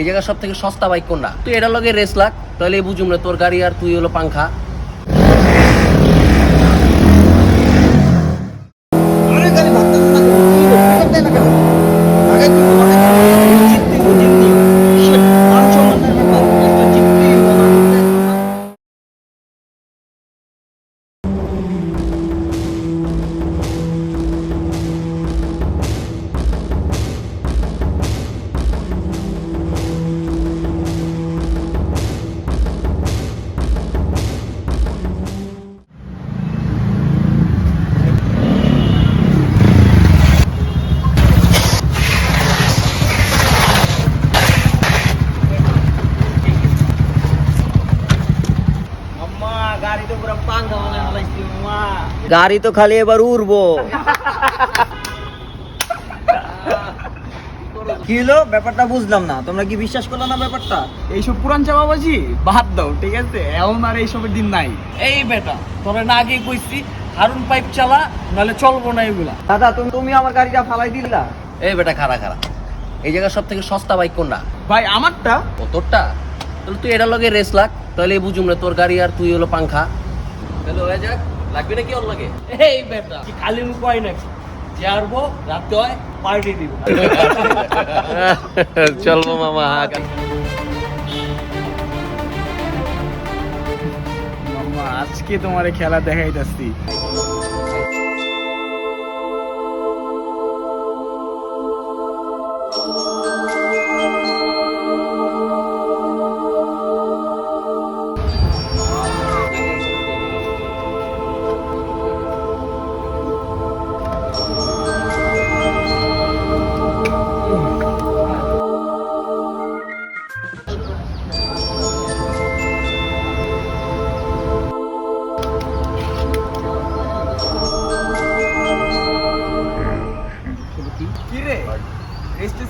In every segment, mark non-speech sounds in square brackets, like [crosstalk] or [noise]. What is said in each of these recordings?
এই জায়গায় সব থেকে সস্তা বাইক কোনটা? তুই এটা লগে রেস লাগ, তাহলে বুঝুম না, তোর গাড়ি আর তুই হলো পাংখা। আরে গাড়ি ভাগতে না গাড়ি তো আম্মা। গাড়ি তো খালি এবার উড়বো। কি হলো? ব্যাপারটা বুঝলাম না। তোমরা কি বিশ্বাস করল না ব্যাপারটা? এইসব পুরান চাপাবাজি বাদ দাও ঠিক আছে? এখন আর এইসবের দিন নাই। এই বেটা তোরা না আগে কইছি হারুন পাইপ চালা নাহলে চলবো না এগুলা। দাদা তুমি তুমি আমার গাড়িটা ফালাই দিলা। এই বেটা খারা খারা এই জায়গায় সব থেকে সস্তা বাইক কোনটা? ভাই আমারটা? ও তোরটা? তাহলে তুই এটার লগে রেস লাগ। তাহলে বুঝুম রে তোর গাড়ি আর তুই হলো পাংখা তাহলে হয়ে যাক লাগবে নাকি অন্য লাগে? এই বেটা কি খালি মুখ হয় নাকি? যে আরবো রাতে হয় পার্টি দিব। [laughs] চলবো মামা মাম্মা আজকে তোমার খেলা দেখাইতাছি।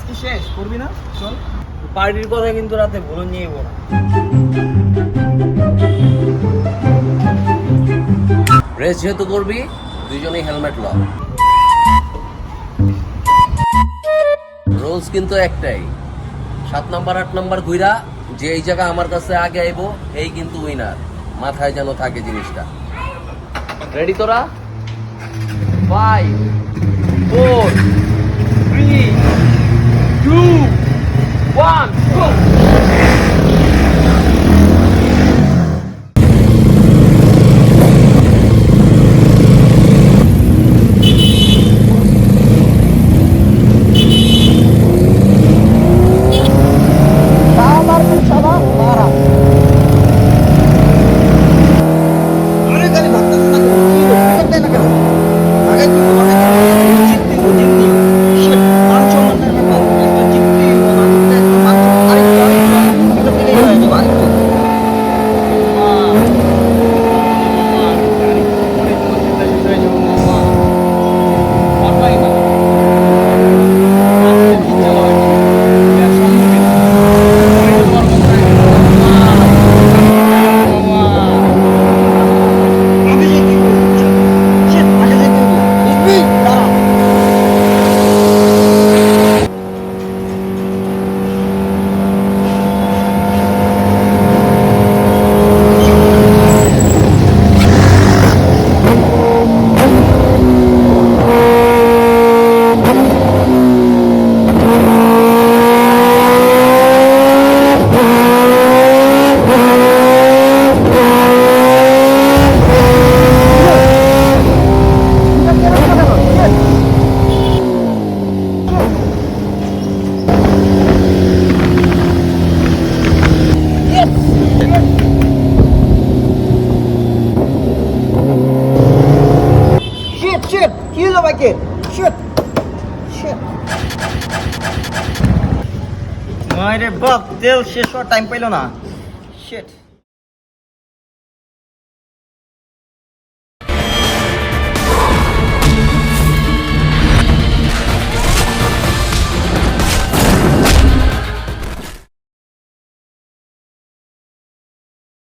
কি শেষ, করবি না? চল। পার্টির কথা কিন্তু রাতে নিয়ে রেস যেহেতু করবি হেলমেট ল রুলস কিন্তু একটাই। সাত নাম্বার, আট নাম্বার ঘুরা যে এই জায়গা আমার কাছে আগে আইবো, এই কিন্তু উইনার মাথায় যেন থাকে জিনিসটা। রেডি তোরা? ফাইভ ফোর কি হলো বাইকে? Shit, shit. মারে বাপ তেল শেষ হওয়ার টাইম পাইলো না শিট